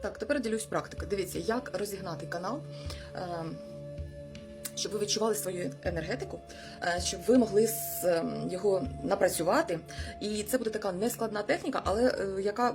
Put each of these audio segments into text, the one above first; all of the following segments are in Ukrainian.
Так, тепер ділюсь практикою. Дивіться, як розігнати канал, е, щоб ви відчували свою енергетику, е, щоб ви могли е, його напрацювати. І це буде така нескладна техніка, але е, яка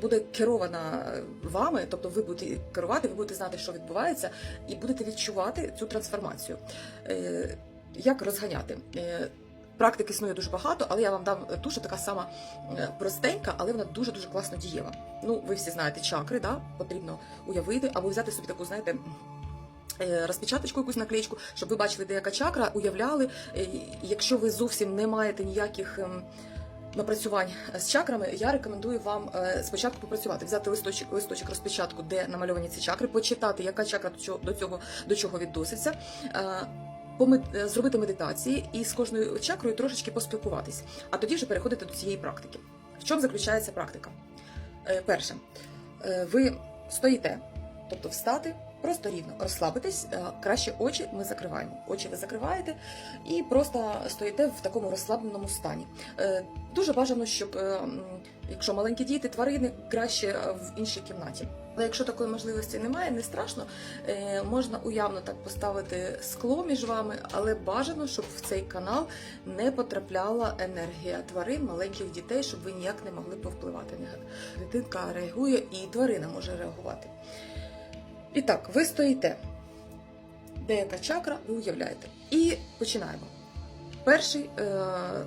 буде керована вами, тобто ви будете керувати, ви будете знати, що відбувається, і будете відчувати цю трансформацію. Е, Як розганяти? Е, Практик існує дуже багато, але я вам дам ту, що така сама е, простенька, але вона дуже дуже класно дієва. Ну, ви всі знаєте чакри, да? потрібно уявити, або взяти собі таку, знаєте. е, Розпечаточку, якусь наклеєчку, щоб ви бачили, де яка чакра, уявляли. Е, Якщо ви зовсім не маєте ніяких ем, напрацювань з чакрами, я рекомендую вам е, спочатку попрацювати, взяти листочок, листочок розпечатку, де намальовані ці чакри, почитати, яка чакра до чого до чого відноситься. Е, зробити медитації і з кожною чакрою трошечки поспілкуватись, а тоді вже переходити до цієї практики. В чому заключається практика? Е, Перше, е, ви стоїте, тобто встати, просто рівно, розслабитись, е, краще очі ми закриваємо. Очі ви закриваєте і просто стоїте в такому розслабленому стані. Е, Дуже бажано, щоб е, якщо маленькі діти, тварини краще в іншій кімнаті. Але якщо такої можливості немає, не страшно. Можна уявно так поставити скло між вами, але бажано, щоб в цей канал не потрапляла енергія тварин, маленьких дітей, щоб ви ніяк не могли повпливати. Дитинка реагує і тварина може реагувати. І так, ви стоїте. Деяка чакра, ви уявляєте. І починаємо. Перший е, е,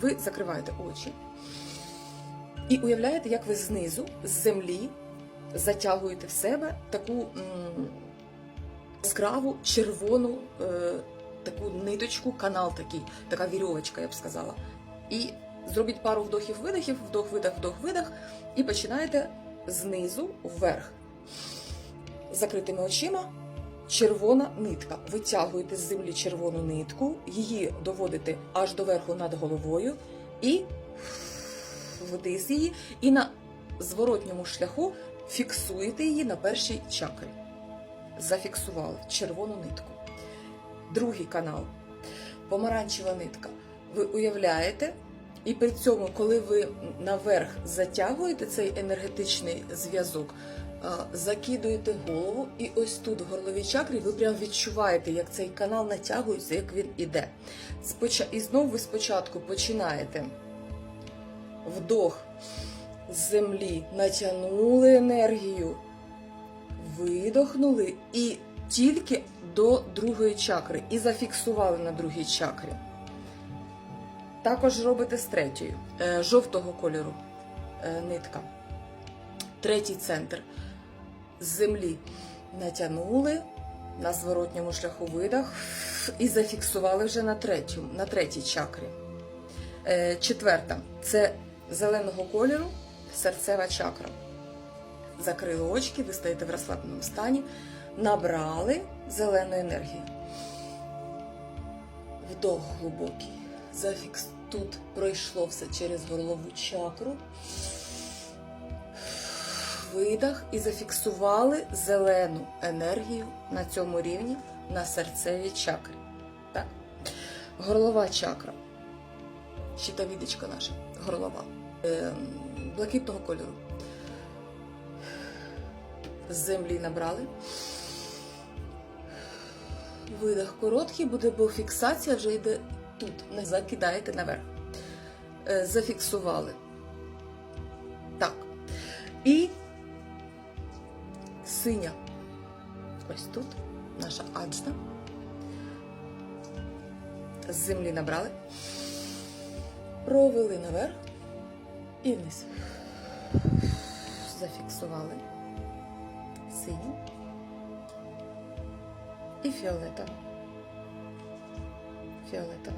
ви закриваєте очі і уявляєте, як ви знизу, з землі, затягуєте в себе таку яскраву червону е, таку ниточку, канал такий, така вірьовочка, я б сказала. І зробіть пару вдохів-видохів, вдох-видох, вдох-видох, і починаєте знизу вверх. Закритими очима червона нитка. Витягуєте з землі червону нитку, її доводите аж до верху над головою і вниз її, і на зворотньому шляху фіксуєте її на першій чакрі. Зафіксували червону нитку. Другий канал помаранчева нитка. Ви уявляєте, і при цьому, коли ви наверх затягуєте цей енергетичний зв'язок, закидуєте голову, і ось тут в горловій чакрі ви прям відчуваєте, як цей канал натягується, як він іде. І знову ви спочатку починаєте. Вдох. З землі, натягнули енергію, видохнули. І тільки до другої чакри, і зафіксували на другій чакрі. Також робите з третьою, е, жовтого кольору. Е, нитка. Третій центр з землі натягнули на зворотньому шляху видох і зафіксували вже на третьому, на третій чакрі. Е, Четверта це зеленого кольору серцева чакра. Закрили очки, ви стоїте в розслабленому стані, набрали зелену енергію. Вдох глибокий. Зафікс тут пройшло все через горлову чакру. Видах і зафіксували зелену енергію на цьому рівні на серцевій чакрі. Так? Горлова чакра. Щитовідочка наша, горлова. Ем, блакитного кольору. З землі набрали. Видих короткий буде, бо фіксація вже йде тут. Не закидаєте наверх. Е, Зафіксували. Так. І синя. Ось тут наша аджна. З землі набрали. Провели наверх і вниз. Зафіксували. Синю. І фіолетово. Фіолетово.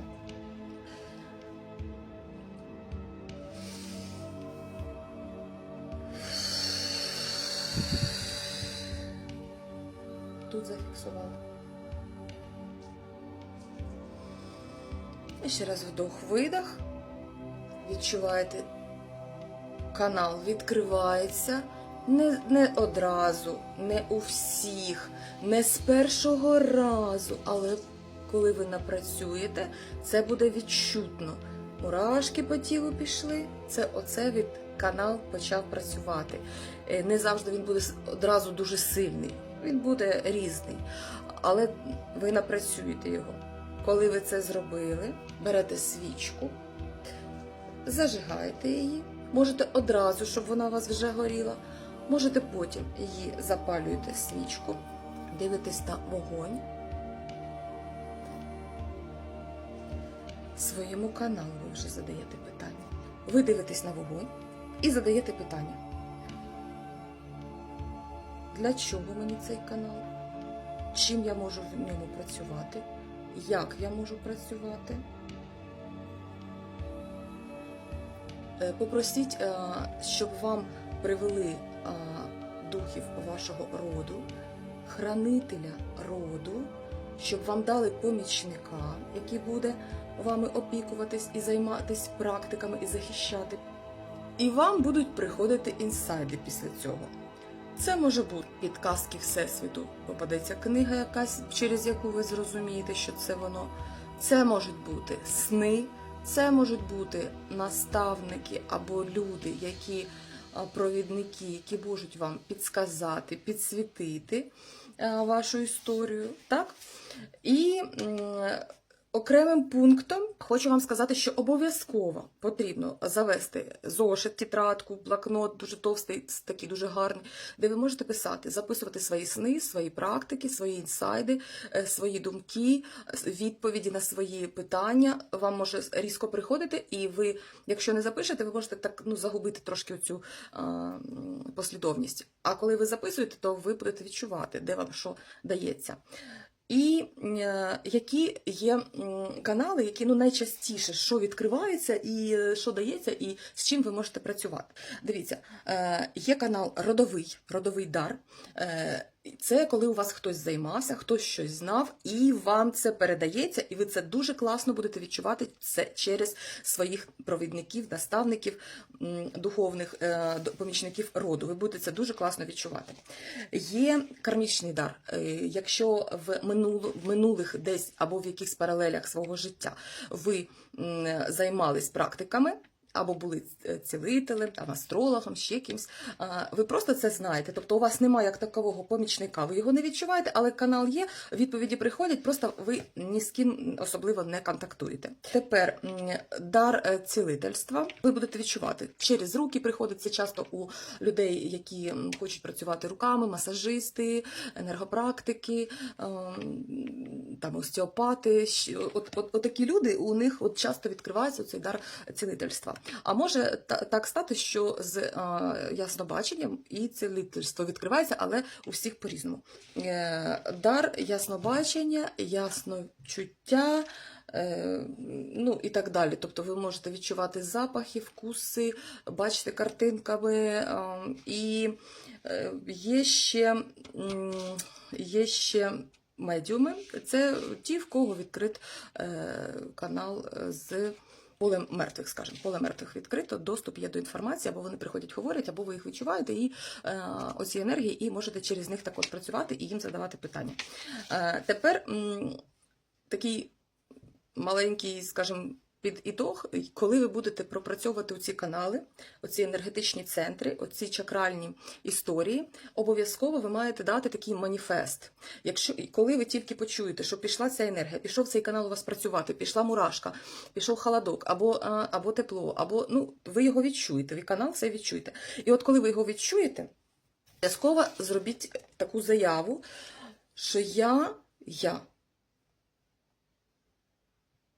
Тут. І ще раз вдох-видох. Відчуваєте, канал відкривається не, не одразу, не у всіх, не з першого разу, але коли ви напрацюєте, це буде відчутно. Мурашки по тілу пішли. Це оце від канал почав працювати. Е, Не завжди він буде одразу дуже сильний, він буде різний, але ви напрацюєте його. Коли ви це зробили, берете свічку, зажигаєте її. Можете одразу, щоб вона у вас вже горіла. Можете потім її запалюєте свічку, дивитесь на вогонь. Своєму каналу ви вже задаєте питання. Ви дивитесь на вогонь і задаєте питання. Для чого мені цей канал? Чим я можу в ньому працювати? Як я можу працювати? Е, Попросіть, е, щоб вам привели е, духів вашого роду, хранителя роду, щоб вам дали помічника, який буде вами опікуватись і займатися практиками і захищати. І вам будуть приходити інсайди після цього. Це може бути підказки Всесвіту, попадеться книга якась, через яку ви зрозумієте, що це воно. Це можуть бути сни, це можуть бути наставники або люди, які провідники, які можуть вам підсказати, підсвітити вашу історію. Так? І окремим пунктом хочу вам сказати, що обов'язково потрібно завести зошит, тетрадку, блокнот дуже товстий, такий дуже гарний, де ви можете писати, записувати свої сни, свої практики, свої інсайди, е, свої думки, відповіді на свої питання. Вам може різко приходити, і ви, якщо не запишете, ви можете так ну, загубити трошки цю послідовність. А коли ви записуєте, то ви будете відчувати, де вам що дається. І е, які є канали, які ну найчастіше що відкривається і е, що дається, і з чим ви можете працювати. Дивіться, е, є канал Родовий, родовий дар. Це коли у вас хтось займався, хтось щось знав, і вам це передається, і ви це дуже класно будете відчувати це через своїх провідників, наставників, духовних е, помічників роду. Ви будете це дуже класно відчувати. Є кармічний дар. Е, Якщо в минулих десь або в якихось паралелях свого життя ви займались практиками. Або були е, цілителем, там, астрологом, ще кимсь. Ви просто це знаєте. Тобто у вас немає як такового помічника, ви його не відчуваєте, але канал є, відповіді приходять, просто ви ні з ким особливо не контактуєте. Тепер дар е, цілительства ви будете відчувати. Через руки приходить це часто у людей, які хочуть працювати руками, масажисти, енергопрактики, ем, там остеопати. От, от, от такі люди, у них от часто відкривається цей дар цілительства. А може так стати, що з е, яснобаченням і цілительство відкривається, але у всіх по-різному. Е, дар яснобачення, ясночуття. е, Ну і так далі. Тобто ви можете відчувати запахи, вкуси, бачити картинками. е, І є ще, є ще медіуми. Це ті, в кого відкрит канал з полем мертвих, скажімо, поле мертвих відкрито, доступ є до інформації, або вони приходять, говорять, або ви їх відчуваєте, і е, оці енергії, і можете через них також працювати і їм задавати питання. Е, тепер м, такий маленький, скажімо, під ітог, коли ви будете пропрацьовувати ці канали, оці енергетичні центри, оці чакральні історії, обов'язково ви маєте дати такий маніфест. Якщо коли ви тільки почуєте, що пішла ця енергія, пішов цей канал у вас працювати, пішла мурашка, пішов холодок, або, або тепло, або ну ви його відчуєте, ви канал це відчуєте. І от коли ви його відчуєте, обов'язково зробіть таку заяву, що я, я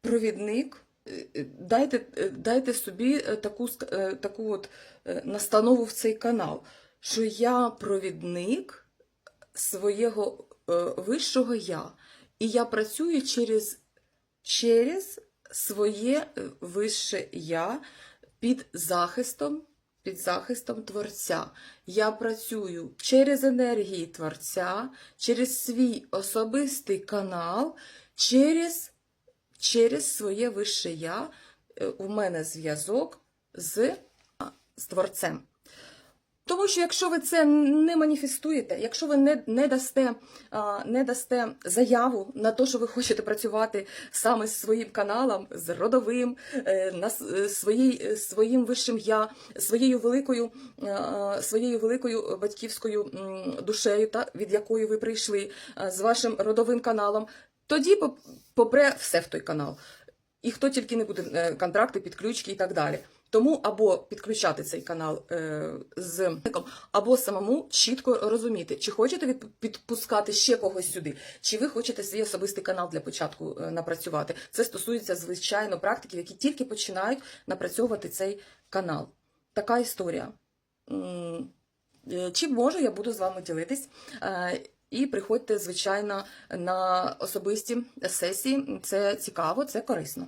провідник. Е, Дайте, е, дайте собі е, таку, таку от настанову в цей канал, що я провідник свого вищого я, і я працюю через, через своє вище я під захистом, під захистом Творця. Я працюю через енергії Творця, через свій особистий канал, через через своє вище я е, у мене зв'язок з, з творцем. Тому що якщо ви це не маніфестуєте, якщо ви не, не, дасте, а, не дасте заяву на те, що ви хочете працювати саме з своїм каналом, з родовим, е, на е, своїй, е, своїм вищим я, своєю великою, е, своєю великою батьківською душею, та, від якої ви прийшли, з вашим родовим каналом, тоді поп- попре все в той канал. І хто тільки не буде е, контракти, підключки і так далі. Тому або підключати цей канал е, з або самому чітко розуміти, чи хочете підпускати ще когось сюди, чи ви хочете свій особистий канал для початку е, напрацювати. Це стосується звичайно практиків, які тільки починають напрацьовувати цей канал. Така історія. Е, Чим можу, я буду з вами ділитись. І приходьте, звичайно, на особисті сесії. Це цікаво, це корисно.